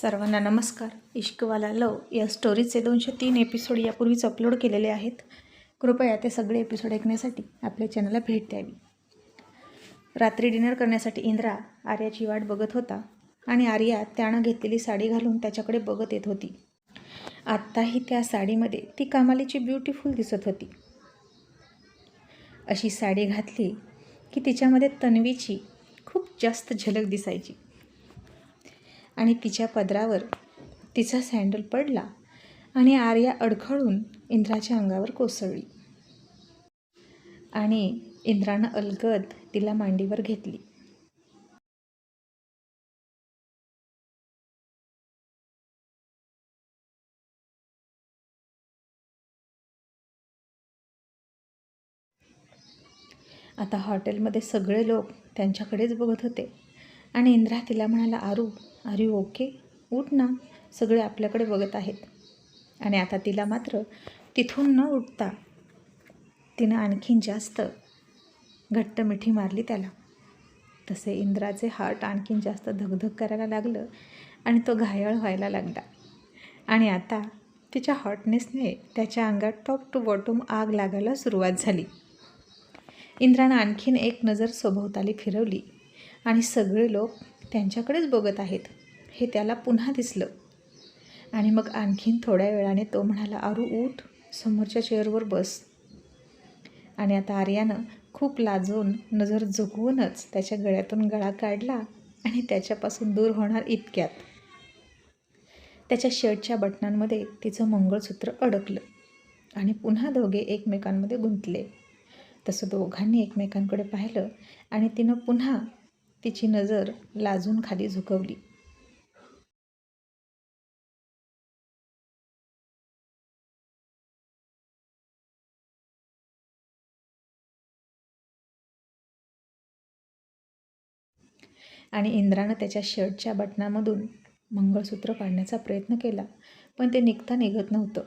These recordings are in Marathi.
सर्वांना नमस्कार. इश्कवाला लव या स्टोरीचे दोनशे तीन एपिसोड यापूर्वीच अपलोड केलेले आहेत. कृपया ते सगळे एपिसोड ऐकण्यासाठी आपल्या चॅनलला भेट द्यावी. रात्री डिनर करण्यासाठी इंद्रा आर्याची वाट बघत होता आणि आर्या त्यानं घेतलेली साडी घालून त्याच्याकडे बघत येत होती. आत्ताही त्या साडीमध्ये ती कामालीची ब्युटिफुल दिसत होती. अशी साडी घातली की तिच्यामध्ये तन्वीची खूप जास्त झलक दिसायची. आणि तिच्या पदरावर तिचा सँडल पडला आणि आर्या अडखळून इंद्राच्या अंगावर कोसळली. आणि इंद्रानं अलगद तिला मांडीवर घेतली. आता हॉटेलमध्ये सगळे लोक त्यांच्याकडेच बघत होते आणि इंद्रा तिला म्हणाला आरू अरे ओके उठ ना. सगळे आपल्याकडे बघत आहेत. आणि आता तिला मात्र तिथून न उठता तिनं आणखीन जास्त घट्ट मिठी मारली त्याला. तसे इंद्राचे हार्ट आणखीन जास्त धगधग करायला लागलं आणि तो घायाळ व्हायला लागला. आणि आता तिच्या हॉटनेसने त्याच्या अंगात टॉप टू बॉटम आग लागायला सुरुवात झाली. इंद्रानं आणखीन एक नजर सभोवताली फिरवली आणि सगळे लोक त्यांच्याकडेच बघत आहेत. हे त्याला पुन्हा दिसलं. आणि मग आणखीन थोड्या वेळाने तो म्हणाला आरू उठ. समोरच्या चेअरवर बस. आणि आता आर्यानं खूप लाजून नजर झुकवूनच त्याच्या गळ्यातून गळा काढला आणि त्याच्यापासून दूर होणार इतक्यात. त्याच्या शर्टच्या बटनांमध्ये तिचं मंगळसूत्र अडकलं आणि पुन्हा दोघे एकमेकांमध्ये गुंतले. तसं दोघांनी एकमेकांकडे पाहिलं आणि तिनं पुन्हा तिची नजर लाजून खाली झुकवली. आणि इंद्रानं त्याच्या शर्टच्या बटनामधून मंगळसूत्र काढण्याचा प्रयत्न केला पण ते निघता निघत नव्हतं.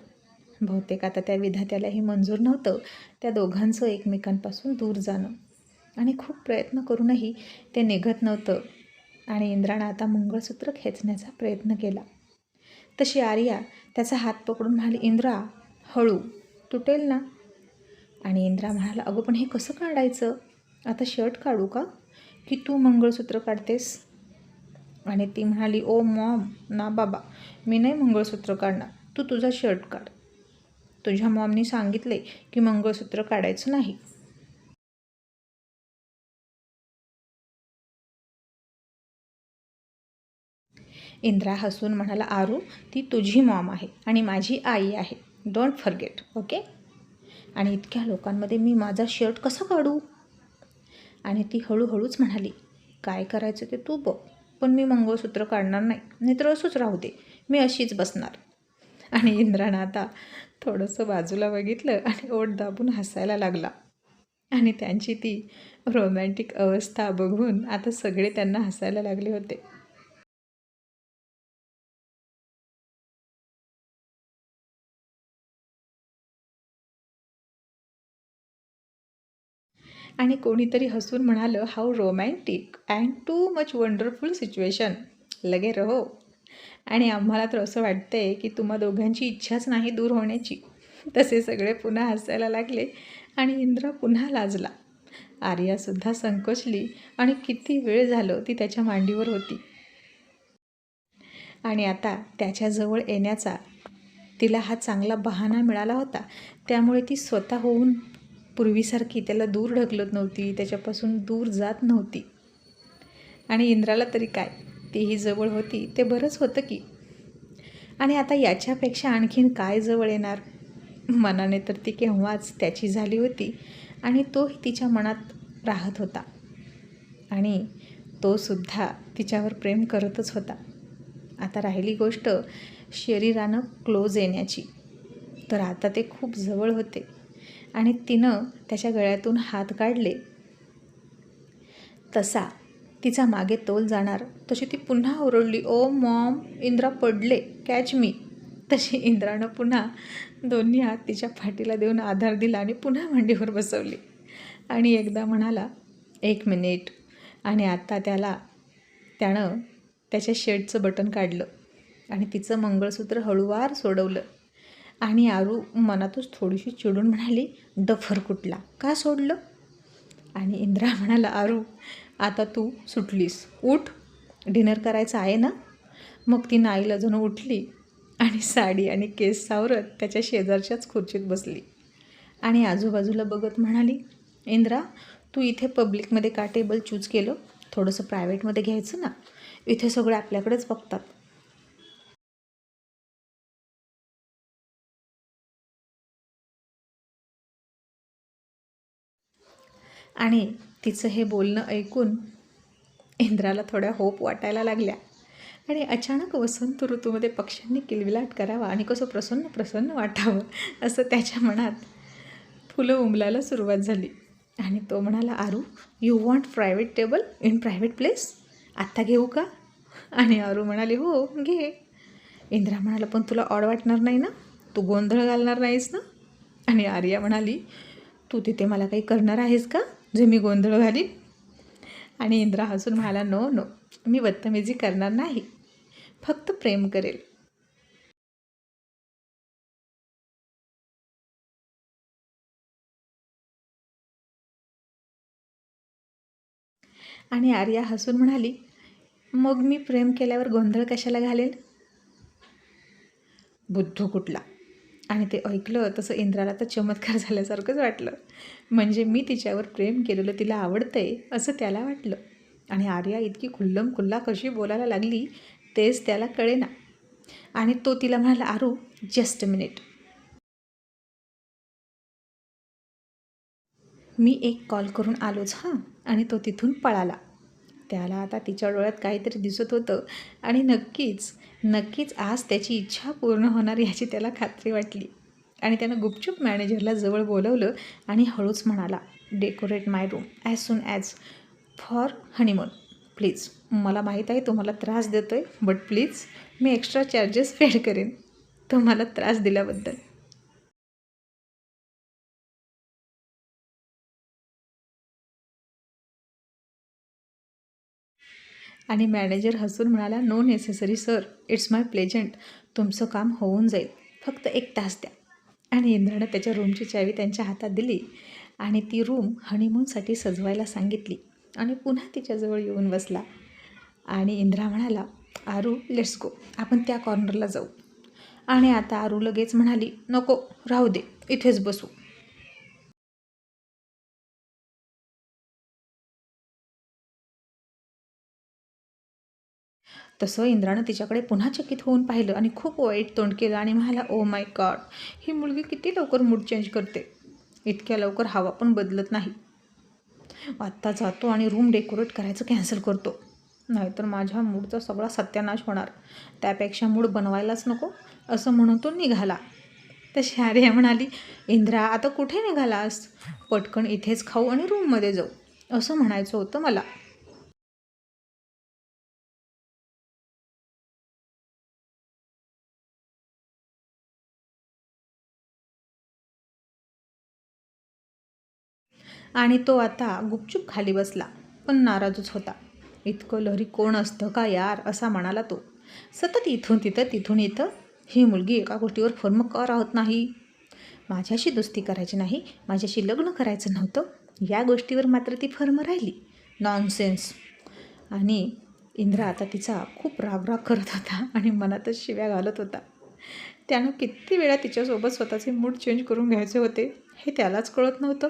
बहुतेक आता त्या विधात्यालाही मंजूर नव्हतं त्या दोघांचं एकमेकांपासून दूर जाणं. आणि खूप प्रयत्न करूनही ते निघत नव्हतं. आणि इंद्रानं आता मंगळसूत्र खेचण्याचा प्रयत्न केला. तशी आर्या त्याचा हात पकडून म्हणाली इंद्रा हळू तुटेल ना? आणि इंद्रा म्हणाला अगं पण हे कसं काढायचं? आता शर्ट काढू का? की तू मंगळसूत्र काढतेस? आणि ती म्हणाली ओ मॉम ना बाबा मी नाही मंगळसूत्र काढणार. तू तुझा शर्ट काढ. तुझ्या मॉमनी सांगितले की मंगळसूत्र काढायचं नाही. इंद्रा हसून म्हणाला आरू ती तुझी मॉम आहे आणि माझी आई आहे. डोंट फर्गेट ओके आणि इतक्या लोकांमध्ये मी माझा शर्ट कसा काढू? आणि ती हळूहळूच म्हणाली काय करायचं ते तू बघ पण मी मंगळसूत्र काढणार नाही नाहीतर असंच राहू दे मी अशीच बसणार. आणि इंद्रानं आता थोडंसं बाजूला बघितलं आणि ओट दाबून हसायला लागला. आणि त्यांची ती रोमॅन्टिक अवस्था बघून आता सगळे त्यांना हसायला लागले होते. आणि कोणीतरी हसून म्हणालं how romantic and too much wonderful situation लगे रहो. आणि आम्हाला तर असं वाटतं आहे की तुम्हा दोघांची इच्छाच नाही दूर होण्याची. तसे सगळे पुन्हा हसायला लागले आणि इंद्र पुन्हा लाजला. आर्यासुद्धा संकोचली आणि किती वेळ झालो ती त्याच्या मांडीवर होती. आणि आता त्याच्याजवळ येण्याचा तिला हा चांगला बहाणा मिळाला होता. त्यामुळे ती स्वतः होऊन पूर्वीसारखी त्याला दूर ढकलत नव्हती त्याच्यापासून दूर जात नव्हती. आणि इंद्राला तरी काय? तीही जवळ होती ते बरंच होतं की. आणि आता याच्यापेक्षा आणखीन काय जवळ येणार? मनाने तर ती केव्हाच त्याची झाली होती आणि तोही तिच्या मनात राहत होता. आणि तोसुद्धा तिच्यावर प्रेम करतच होता. आता राहिली गोष्ट शरीरानं क्लोज येण्याची. तर आता ते खूप जवळ होते. आणि तिनं त्याच्या गळ्यातून हात काढले. तसा तिचा मागे तोल जाणार तशी ती पुन्हा ओरडली ओ मॉम इंद्रा पडले कॅच मी. तशी इंद्रानं पुन्हा दोन्ही हात तिच्या फाटीला देऊन आधार दिला आणि पुन्हा मांडीवर बसवली. आणि एकदा म्हणाला एक मिनिट. आणि आत्ता त्याला त्यानं त्याच्या शर्टचं बटन काढलं आणि तिचं मंगळसूत्र हळूवार सोडवलं. आणि आरू मनातच थोडीशी चिडून म्हणाली डफर कुठला? का सोडलं? आणि इंद्रा म्हणाला आरू आता तू सुटलीस. उठ. डिनर करायचं आहे ना? मग ती नाईला जणू उठली आणि साडी आणि केस सावरत त्याच्या शेजारच्याच खुर्चीत बसली. आणि आजूबाजूला बघत म्हणाली इंद्रा तू इथे पब्लिकमध्ये का टेबल चूज केलं? थोडंसं प्रायव्हेटमध्ये घ्यायचं ना? इथे सगळे आपल्याकडेच बघतात. आणि तिचं हे बोलणं ऐकून इंद्राला थोड्या होप वाटायला लागल्या. आणि अचानक वसंत ऋतूमध्ये पक्ष्यांनी किलविलाट करावा आणि कसं प्रसन्न प्रसन्न वाटावं असं त्याच्या मनात फुलं उमलायला सुरुवात झाली. आणि तो म्हणाला Aaru you want private table in private place आत्ता घेऊ का? आणि आरू म्हणाली हो घे. इंद्रा म्हणाला पण तुला ऑड वाटणार नाही ना? तू गोंधळ घालणार नाहीस ना? आणि आर्या म्हणाली तू तिथे मला काही करणार आहेस का? जे मी गोंधळ घालीन आणि इंद्रा हसून म्हणाला नो नो मी बदतमीजी करणार नाही. फक्त प्रेम करेल. आणि आर्या हसून म्हणाली मग मी प्रेम केल्यावर गोंधळ कशाला घालेल? बुद्धू कुठला? आणि ते ऐकलं तसं इंद्राला तर चमत्कार झाल्यासारखंच वाटलं. म्हणजे मी तिच्यावर प्रेम केलेलं तिला आवडतंय असं त्याला वाटलं. आणि आर्या इतकी खुल्लम खुल्ला कशी बोलायला लागली तेच त्याला कळेना. आणि तो तिला म्हणाला आरू जस्ट मिनिट मी एक कॉल करून आलोच हां. आणि तो तिथून पळाला. त्याला आता तिच्या डोळ्यात काहीतरी दिसत होतं. आणि नक्कीच नक्कीच आज त्याची इच्छा पूर्ण होणार याची त्याला खात्री वाटली. आणि त्यानं गुपचूप मॅनेजरला जवळ बोलवलं आणि हळूच म्हणाला decorate my room as soon as for honeymoon please मला माहीत आहे तुम्हाला त्रास देतो आहे बट प्लीज मी एक्स्ट्रा चार्जेस पेड करेन. तुम्हाला त्रास दिल्याबद्दल. आणि मॅनेजर हसून म्हणाला no necessary sir it's my pleasant तुमचं काम होऊन जाईल. फक्त एक तास द्या. आणि इंद्रानं त्याच्या रूमची चावी त्यांच्या हातात दिली आणि ती रूम हनीमूनसाठी सजवायला सांगितली आणि पुन्हा तिच्याजवळ येऊन बसला. आणि इंद्रा म्हणाला आरू लेट्स गो आपण त्या कॉर्नरला जाऊ. आणि आता आरू लगेच म्हणाली नको राहू दे. इथेच बसू. तसं इंद्रानं तिच्याकडे पुन्हा चकित होऊन पाहिलं आणि खूप वाईट तोंड केलं आणि म्हणाला ओ माय गॉड ही मुलगी किती लवकर मूड चेंज करते. इतक्या लवकर हवा पण बदलत नाही. आत्ता जातो आणि रूम डेकोरेट करायचं कॅन्सल करतो. नाहीतर माझ्या मूडचा सगळा सत्यानाश होणार. त्यापेक्षा मूड बनवायलाच नको असं म्हणून तो निघाला. तशी आर्या म्हणाली इंद्रा आता कुठे निघालास? पटकन इथेच खाऊ आणि रूममध्ये जाऊ. असं म्हणायचं होतं मला. आणि तो आता गुपचूप खाली बसला पण नाराजच होता. इतकं लहरी कोण असतं का यार? असा म्हणाला तो. सतत इथून तिथं तिथून इथं. ही मुलगी एका गोष्टीवर फर्म का राहत नाही. माझ्याशी दोस्ती करायची नाही माझ्याशी लग्न करायचं नव्हतं. या गोष्टीवर मात्र ती फर्म राहिली. नॉनसेन्स आणि इंद्रा आता तिचा खूप रागराग करत होता आणि मनातच शिव्या घालत होता. त्यानं किती वेळा तिच्यासोबत स्वतःचे मूड चेंज करून घ्यायचे होते हे त्यालाच कळत नव्हतं.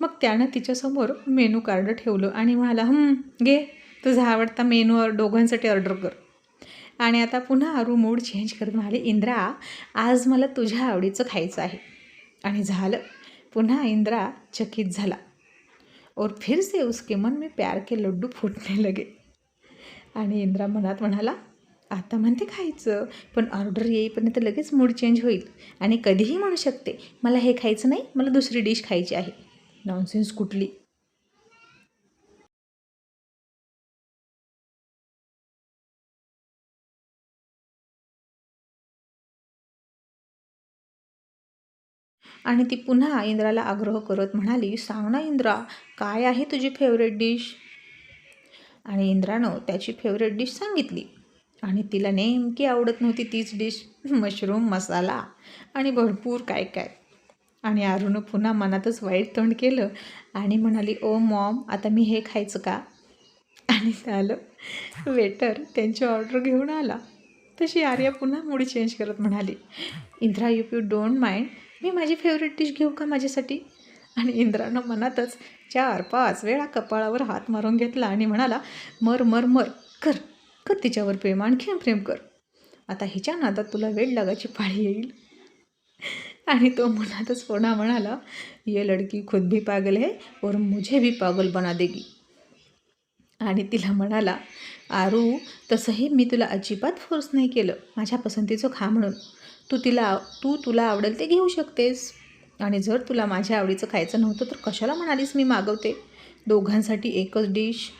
मग त्यानं तिच्यासमोर मेनू कार्ड ठेवलं आणि म्हणाला घे. तुझा आवडता मेनू दोघांसाठी ऑर्डर कर. आणि आता पुन्हा आरू मूड चेंज करत म्हणाले इंद्रा आज मला तुझ्या आवडीचं खायचं आहे. आणि झालं. पुन्हा इंद्रा चकित झाला. और फिर से उसके मन में प्यार के लड्डू फुटने लगे. आणि इंद्रा मनात म्हणाला आता म्हणते खायचं पण ऑर्डर येईपर्यंत लगेच मूड चेंज होईल. आणि कधीही म्हणू शकते मला हे खायचं नाही मला दुसरी डिश खायची आहे. नॉनसेन्स कुठली? आणि ती पुन्हा इंद्राला आग्रह करत म्हणाली सांग ना इंद्रा काय आहे तुझी फेवरेट डिश आणि इंद्रानं त्याची फेवरेट डिश सांगितली. आणि तिला नेमकी आवडत नव्हती तीच डिश मशरूम मसाला आणि भरपूर काय काय आणि अरुणं पुन्हा मनातच वाईट तोंड केलं आणि म्हणाली ओ मॉम आता मी हे खायचं का? आणि झालं. वेटर त्यांची ऑर्डर घेऊन आला. तशी आर्या पुन्हा मूड चेंज करत म्हणाली Indra you you don't mind मी माझी फेवरेट डिश घेऊ का माझ्यासाठी? आणि इंद्रानं मनातच चार पाच वेळा कपाळावर हात मारून घेतला आणि म्हणाला मर मर मर कर कर तिच्यावर प्रेम आणखीन प्रेम कर. आता हिच्या नादात तुला वेळ लागायची पाळी येईल. आणि तो मनातच पुन्हा म्हणाला ये लडकी खुद भी पागल है और मुझे भी पागल बना देगी. आणि तिला म्हणाला आरू तसंही मी तुला अजिबात फोर्स नाही केलं माझ्या पसंतीचं खा म्हणून. तू तिला तू तुला आवडेल ते घेऊ शकतेस. आणि जर तुला माझ्या आवडीचं खायचं नव्हतं तर कशाला म्हणालीस मी मागवते? दोघांसाठी एकच डिश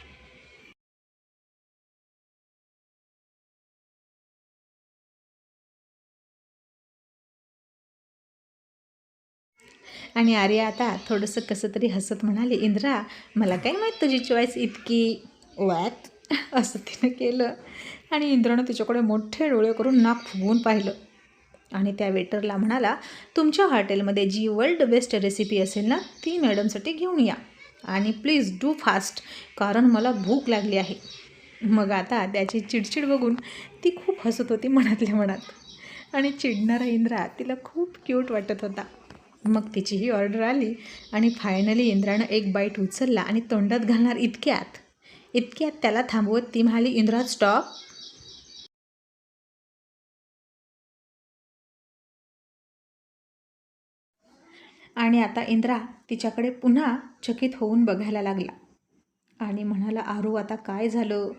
आणि आर्या आता थोडंसं कसं तरी हसत म्हणाली इंद्रा मला काय माहीत तुझी चॉईस इतकी वॅत असं तिनं केलं. आणि इंद्रानं तिच्याकडे मोठे डोळे करून नाक फुगवून पाहिलं. आणि त्या वेटरला म्हणाला तुमच्या हॉटेलमध्ये जी वर्ल्ड बेस्ट रेसिपी असेल ना ती मॅडमसाठी घेऊन या. आणि प्लीज डू फास्ट कारण मला भूक लागली आहे. मग आता त्याची चिडचिड बघून ती खूप हसत होती मनातल्या मनात. आणि चिडणारा इंद्रा तिला खूप क्यूट वाटत होता. मग तिचीही ऑर्डर आली आणि फायनली इंद्रानं एक बाईट उचलला आणि तोंडात घालणार इतक्यात. इतक्यात त्याला थांबवत ती म्हणाली इंद्रा स्टॉप आणि आता इंद्रा तिच्याकडे पुन्हा चकित होऊन बघायला लागला. आणि म्हणाला आरू आता काय झालं?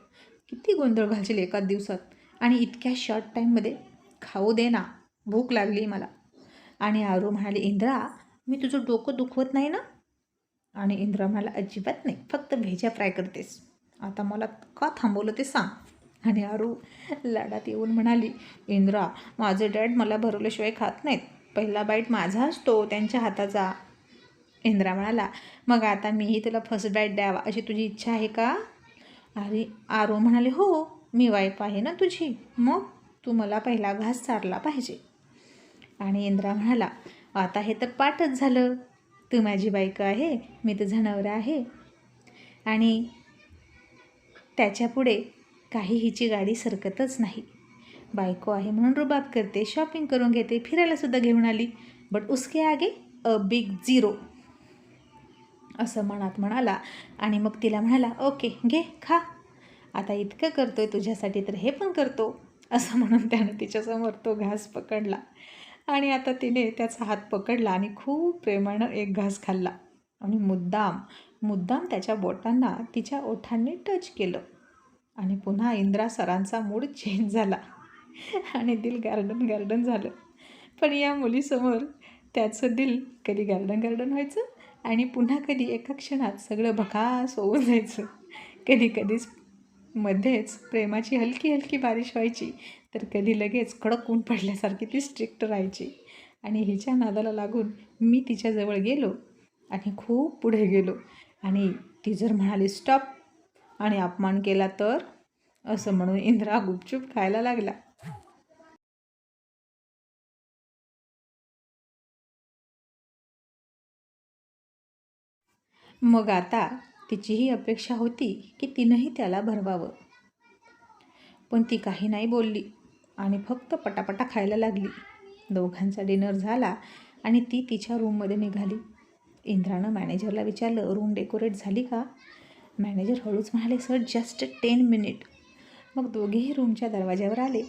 किती गोंधळ घालशील एकाच दिवसात? आणि इतक्या शॉर्ट टाईममध्ये खाऊ दे ना. भूक लागली मला. आणि आरू म्हणाले इंद्रा मी तुझं डोकं दुखवत नाही ना? आणि इंद्रा म्हणाला अजिबात नाही फक्त भेजा फ्राय करतेस. आता मला का थांबवलं ते सांग. आणि आरू लाडात येऊन म्हणाली इंद्रा माझे डॅड मला भरवल्याशिवाय खात नाहीत. पहिला बाईट माझा असतो त्यांच्या हाताचा. इंद्रा म्हणाला मग आता मीही तुला फर्स्ट बाईट द्यावा अशी तुझी इच्छा आहे का? अरे आरो म्हणाले हो मी वाईफ आहे ना तुझी. मग तू मला पहिला घास चारला पाहिजे. आणि इंद्रा म्हणाला आता हे तर पाठच झालं. तू माझी बायको आहे मी तुझा नवरा आहे. आणि त्याच्यापुढे काही हिची गाडी सरकतच नाही. बायको आहे म्हणून रुबाब करते शॉपिंग करून घेते फिरायलासुद्धा घेऊन आली. बट उसके आगे अ बिग झिरो असं मनात म्हणाला. आणि मग तिला म्हणाला ओके घे खा. आता इतकं करतोय तुझ्यासाठी तर हे पण करतो. असं म्हणून त्यानं तिच्यासमोर तो घास पकडला. आणि आता तिने त्याचा हात पकडला आणि खूप प्रेमानं एक घास खाल्ला. आणि मुद्दाम मुद्दाम त्याच्या बोटांना तिच्या ओठांनी टच केलं. आणि पुन्हा इंद्रा सरांचा मूड चेंज झाला. आणि दिल गार्डन गार्डन झालं. पण या मुलीसमोर त्याचं दिल कधी गार्डन गार्डन व्हायचं आणि पुन्हा कधी एका क्षणात सगळं भकास होऊन जायचं. कधी कधीच मध्येच प्रेमाची हलकी हलकी बारिश व्हायची तर कधी लगेच कडक ऊन पडल्यासारखी ती स्ट्रिक्ट राहायची. आणि हिच्या नादाला लागून मी तिच्याजवळ गेलो आणि खूप पुढे गेलो. आणि ती जर म्हणाली स्टॉप. आणि अपमान केला तर? असं म्हणून इंद्रा गुपचूप खायला लागला. मग आता तिचीही अपेक्षा होती की तिनंही त्याला भरवावं. पण ती काही नाही बोलली आणि फक्त पटापटा खायला लागली. दोघांचा डिनर झाला आणि ती तिच्या रूममध्ये निघाली. इंद्रानं मॅनेजरला विचारलं रूम डेकोरेट झाली का? मॅनेजर हळूच म्हणाले सर जस्ट टेन मिनिट. मग दोघेही रूमच्या दरवाज्यावर आले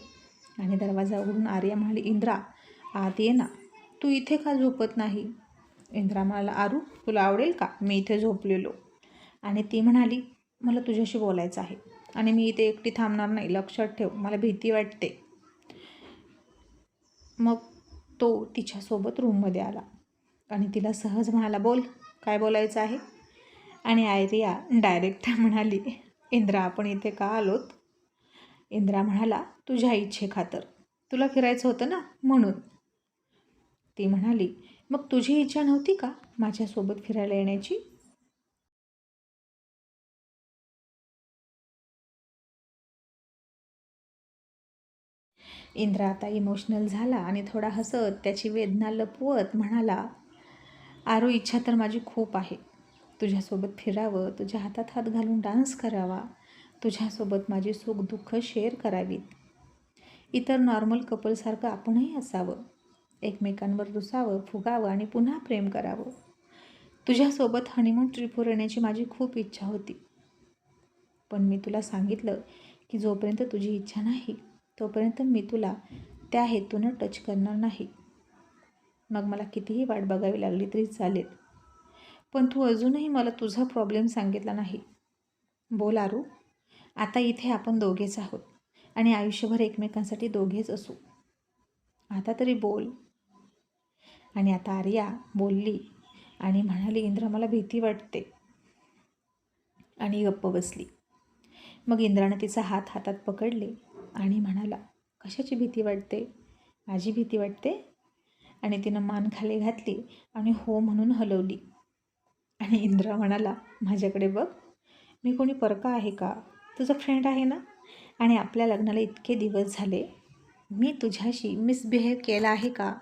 आणि दरवाजा उघडून आर्या म्हणाली इंद्रा आत ये ना. तू इथे का झोपत नाही? इंद्रा म्हणाला आरू तुला आवडेल का? मी इथे झोपलेलो. आणि ती म्हणाली मला तुझ्याशी बोलायचं आहे आणि मी इथे एकटी थांबणार नाही लक्षात ठेव मला भीती वाटते. मग तो तिच्यासोबत रूममध्ये आला आणि तिला सहज म्हणाला बोल काय बोलायचं आहे? आणि आयरिया डायरेक्ट म्हणाली इंद्रा आपण इथे का आलोत? इंद्रा म्हणाला तुझ्या इच्छेखातर. तुला फिरायचं होतं ना म्हणून. ती म्हणाली मग तुझी इच्छा नव्हती का माझ्यासोबत फिरायला येण्याची? इंद्रा आता इमोशनल झाला आणि थोडा हसत त्याची वेदना लपवत म्हणाला आरो इच्छा तर माझी खूप आहे. तुझ्यासोबत फिरावं तुझ्या हातात हात घालून डान्स करावा तुझ्यासोबत माझी सुख दुःख शेअर करावीत. इतर नॉर्मल कपलसारखं आपणही असावं. एकमेकांवर रुसावं फुगावं आणि पुन्हा प्रेम करावं. तुझ्यासोबत हनीमून ट्रिपवर येण्याची माझी खूप इच्छा होती. पण मी तुला सांगितलं की जोपर्यंत तुझी इच्छा नाही तोपर्यंत मी तुला त्या हेतूनं टच करणार नाही. मग मला कितीही वाट बघावी लागली तरी चालेल. पण तू अजूनही मला तुझा प्रॉब्लेम सांगितला नाही. बोल आरू. आता इथे आपण दोघेच आहोत आणि आयुष्यभर एकमेकांसाठी दोघेच असू. आता तरी बोल. आणि आता आर्या बोलली आणि म्हणाली इंद्रा मला भीती वाटते. आणि गप्प बसली. मग इंद्रानं तिचा हात हातात पकडले आणि म्हणाला कशाची भीती वाटते? माझी भीती वाटते? आणि तिनं मान खाली घातली आणि हो म्हणून हलवली. आणि इंद्रा म्हणाला माझ्याकडे बघ मी कोणी परका आहे का? तुझा फ्रेंड आहे ना? आणि आपल्या लग्नाला इतके दिवस झाले मी तुझ्याशी मिसबिहेव केला आहे का?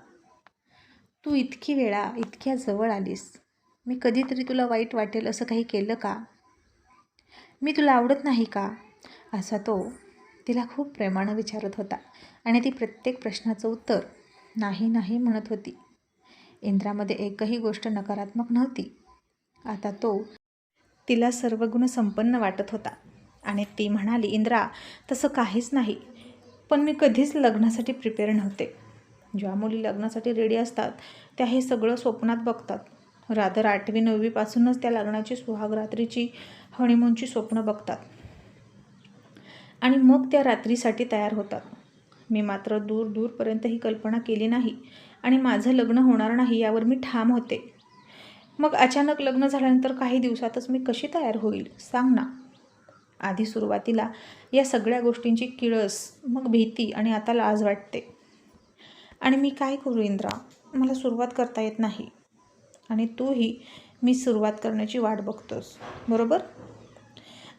तू इतकी वेळा इतक्या जवळ आलीस मी कधीतरी तुला वाईट वाटेल असं काही केलं का? मी तुला आवडत नाही का? असा तो तिला खूप प्रेमानं विचारत होता आणि ती प्रत्येक प्रश्नाचं उत्तर नाही नाही म्हणत होती. इंद्रामध्ये एकही गोष्ट नकारात्मक नव्हती. आता तो तिला सर्व गुण संपन्न वाटत होता आणि ती म्हणाली इंद्रा तसं काहीच नाही पण मी कधीच लग्नासाठी प्रिपेअर नव्हते. ज्या मुली लग्नासाठी रेडी असतात त्या हे सगळं स्वप्नात बघतात. रादर आठवी नववीपासूनच त्या लग्नाची सुहागरात्रीची हनीमूनची स्वप्न बघतात. आणि मग त्या रात्रीसाठी तयार होतात. मी मात्र दूर दूरपर्यंत ही कल्पना केली नाही आणि माझं लग्न होणार नाही यावर मी ठाम होते. मग अचानक लग्न झाल्यानंतर काही दिवसातच मी कशी तयार होईल सांग ना. आधी सुरुवातीला या सगळ्या गोष्टींची किळस मग भीती आणि आता लाज वाटते. आणि मी काय करू इंद्रा? मला सुरुवात करता येत नाही. आणि तूही मी सुरुवात करण्याची वाट बघतोस. बरोबर?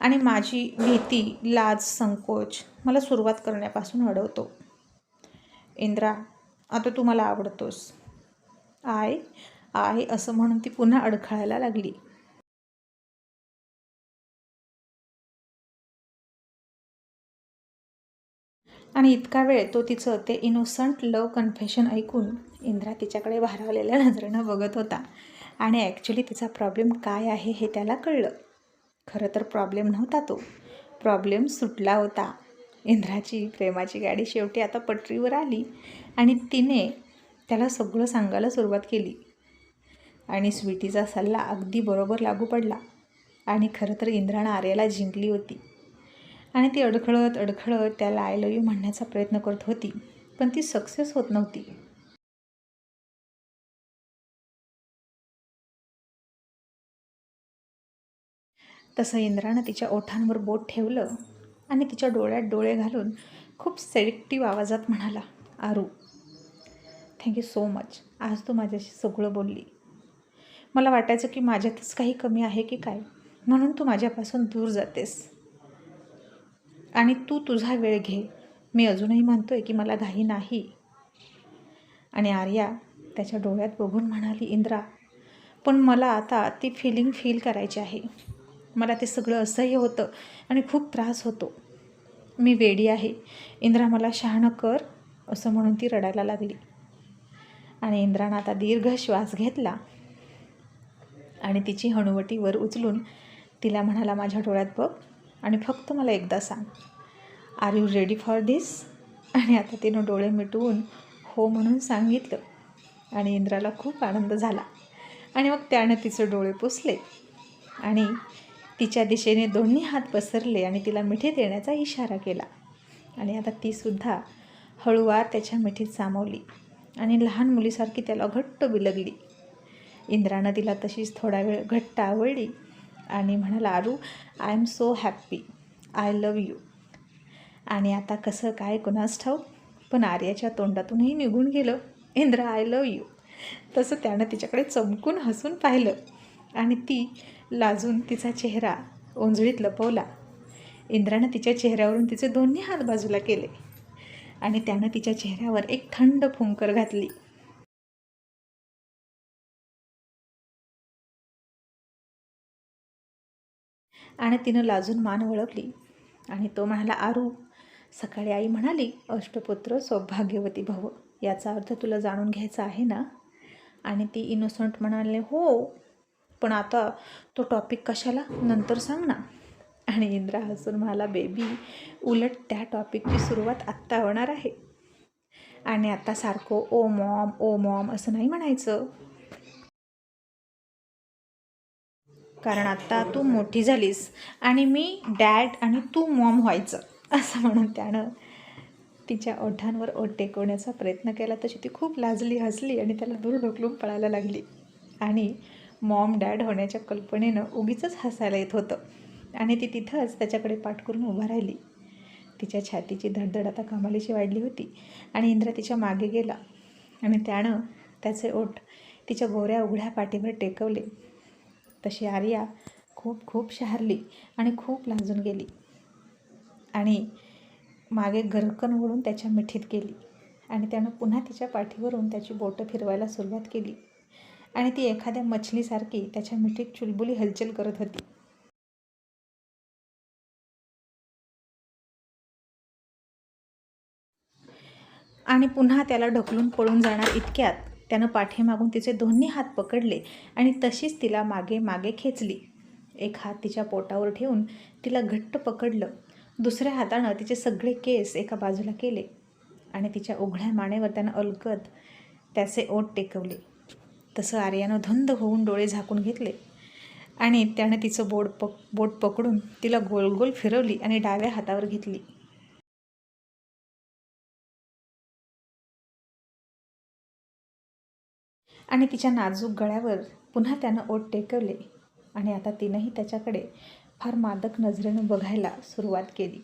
आणि माझी भीती लाज संकोच मला सुरुवात करण्यापासून अडवतो इंद्रा आता तू मला आवडतोस. आय आहे असं म्हणून ती पुन्हा अडखळायला लागली. आणि इतका वेळ तो तिचं ते इनोसंट लव कन्फेशन ऐकून इंद्रा तिच्याकडे भारावलेल्या नजरेनं बघत होता. आणि ॲक्च्युली तिचा प्रॉब्लेम काय आहे हे त्याला कळलं. खरं तर प्रॉब्लेम नव्हता तो. प्रॉब्लेम सुटला होता. इंद्राची प्रेमाची गाडी शेवटी आता पटरीवर आली आणि तिने त्याला सगळं सांगायला सुरुवात केली. आणि स्वीटीचा सल्ला अगदी बरोबर लागू पडला. आणि खरं तर इंद्रानं आर्याला जिंकली होती. आणि ती अडखळत अडखळत त्याला आय लव यू म्हणण्याचा प्रयत्न करत होती. पण ती सक्सेस होत नव्हती. तसं इंद्रानं तिच्या ओठांवर बोट ठेवलं आणि तिच्या डोळ्यात डोळे घालून खूप सेलेक्टिव्ह आवाजात म्हणाला आरू थँक्यू सो मच आज तू माझ्याशी सगळं बोलली. मला वाटायचं की माझ्यातच काही कमी आहे की काय? म्हणून तू माझ्यापासून दूर जातेस. आणि तू तुझा वेळ घे. मी अजूनही म्हणतो आहे की मला घाई नाही. आणि आर्या त्याच्या डोळ्यात बघून म्हणाली इंद्रा पण मला आता ती फिलिंग फील करायची आहे. मला ते सगळं असह्य होतं आणि खूप त्रास होतो. मी वेडी आहे. इंद्रा मला शहाणं कर असं म्हणून ती रडायला लागली. आणि इंद्रानं आता दीर्घ श्वास घेतला. आणि तिची हणुवटी वर उचलून तिला म्हणाला माझ्या डोळ्यात बघ आणि फक्त मला एकदा सांग. Are you ready for this आणि आता तिनं डोळे मिटवून हो म्हणून सांगितलं. आणि इंद्राला खूप आनंद झाला. आणि मग त्यानं तिचे डोळे पुसले. आणि तिच्या दिशेने दोन्ही हात पसरले आणि तिला मिठी देण्याचा इशारा केला. आणि आता तीसुद्धा हळूवार त्याच्या मिठीत सामावली आणि लहान मुलीसारखी त्याला घट्ट बिलगली. इंद्रानं तिला तशीच थोडा वेळ घट्ट आवडली आणि म्हणाला Aaru I am so happy. I love you. आणि आता कसं काय कुणास ठाऊक? पण आर्याच्या तोंडातूनही निघून गेलं इंद्रा आय लव यू. तसं त्यानं तिच्याकडे चमकून हसून पाहिलं. आणि ती लाजून तिचा चेहरा ओंजळीत लपवला. इंद्रानं तिच्या चेहऱ्यावरून तिचे दोन्ही हात बाजूला केले आणि त्यानं तिच्या चेहऱ्यावर एक थंड फुंकर घातली. आणि तिनं लाजून मान वळवली आणि तो म्हणाला आरू सकाळी आई म्हणाली अष्टपुत्र सौभाग्यवती भव याचा अर्थ तुला जाणून घ्यायचा आहे ना? आणि ती इनोसंट म्हणाले हो पण आता तो टॉपिक कशाला? नंतर सांग ना. आणि इंद्रा हसून म्हणाला बेबी उलट त्या टॉपिकची सुरुवात आत्ता होणार आहे. आणि आता सारखं ओ मॉम ओ मॉम असं नाही म्हणायचं. कारण आत्ता तू मोठी झालीस आणि मी डॅड आणि तू मॉम व्हायचं असं म्हणून त्यानं तिच्या ओठांवर ओठ टेकवण्याचा प्रयत्न केला. तशी ती खूप लाजली हसली आणि त्याला दूर ढकलून पळायला लागली. आणि मॉम डॅड होण्याच्या कल्पनेनं उगीच हसायला येत होतं. आणि ती तिथंच त्याच्याकडे पाठ करून उभा राहिली. तिच्या छातीची धडधड आता कमालीची वाढली होती आणि इंद्र तिच्यामागे गेला. आणि त्यानं त्याचे ओठ तिच्या गोऱ्या उघड्या पाठीवर टेकवले. तशी आर्या खूप खूप शहारली आणि खूप लाजून गेली. आणि मागे गरकन वळून त्याच्या मिठीत गेली. आणि त्यानं पुन्हा तिच्या पाठीवरून त्याची बोटं फिरवायला सुरुवात केली. आणि ती एखाद्या मछलीसारखी त्याच्या मिठीत चुलबुली हलचल करत होती. आणि पुन्हा त्याला ढकलून पळून जाणार इतक्यात त्यानं पाठीमागून तिचे दोन्ही हात पकडले आणि तशीच तिला मागे मागे खेचली. एक हात तिच्या पोटावर ठेवून तिला घट्ट पकडलं. दुसऱ्या हातानं तिचे सगळे केस एका बाजूला केले आणि तिच्या उघड्या मानेवर त्यानं अलगद त्याचे ओठ टेकवले. तसं आर्यानं धुंद होऊन डोळे झाकून घेतले. आणि त्यानं तिचं बोट पक बोट पकडून तिला गोल गोल फिरवली आणि डाव्या हातावर घेतली. आणि तिच्या नाजूक गळ्यावर पुन्हा त्यानं ओट टेकवले. आणि आता तिनंही त्याच्याकडे फार मादक नजरेनं बघायला सुरुवात केली.